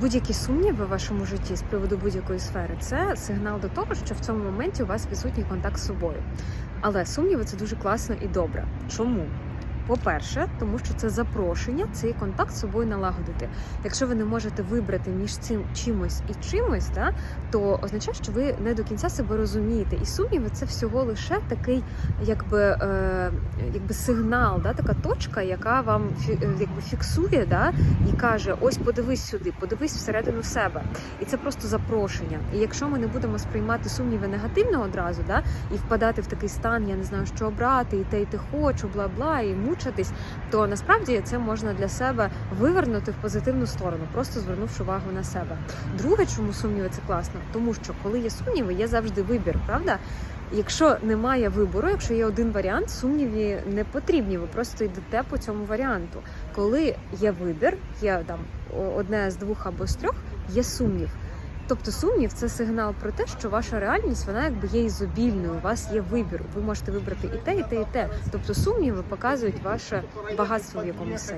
Будь-які сумніви в вашому житті з приводу будь-якої сфери це сигнал до того, що в цьому моменті у вас відсутній контакт з собою. Але сумніви це дуже класно і добре. Чому? По-перше, тому що це запрошення цей контакт з собою налагодити. Якщо ви не можете вибрати між цим чимось і чимось, да, то означає, що ви не до кінця себе розумієте. І сумніви це всього лише такий, якби, е, якби сигнал, да, така точка, яка вам фі- е, якби фіксує, да, і каже: ось подивись сюди, подивись всередину себе. І це просто запрошення. І якщо ми не будемо сприймати сумніви негативно одразу, да, і впадати в такий стан, я не знаю, що обрати, і те, і те хочу, бла бла, і мучитись, то насправді це можна для себе вивернути в позитивну сторону, просто звернувши увагу на себе. Друге, чому сумніви це класно, тому що коли є сумніви, є завжди вибір, правда? Якщо немає вибору, якщо є один варіант, сумніві не потрібні. Ви просто йдете по цьому варіанту. Коли є вибір, є там одне з двох або з трьох, є сумнів. Тобто сумнів це сигнал про те, що ваша реальність вона якби є ізобільною. У вас є вибір. Ви можете вибрати і те, і те, і те. Тобто сумніви показують ваше багатство в якомусь сенсі.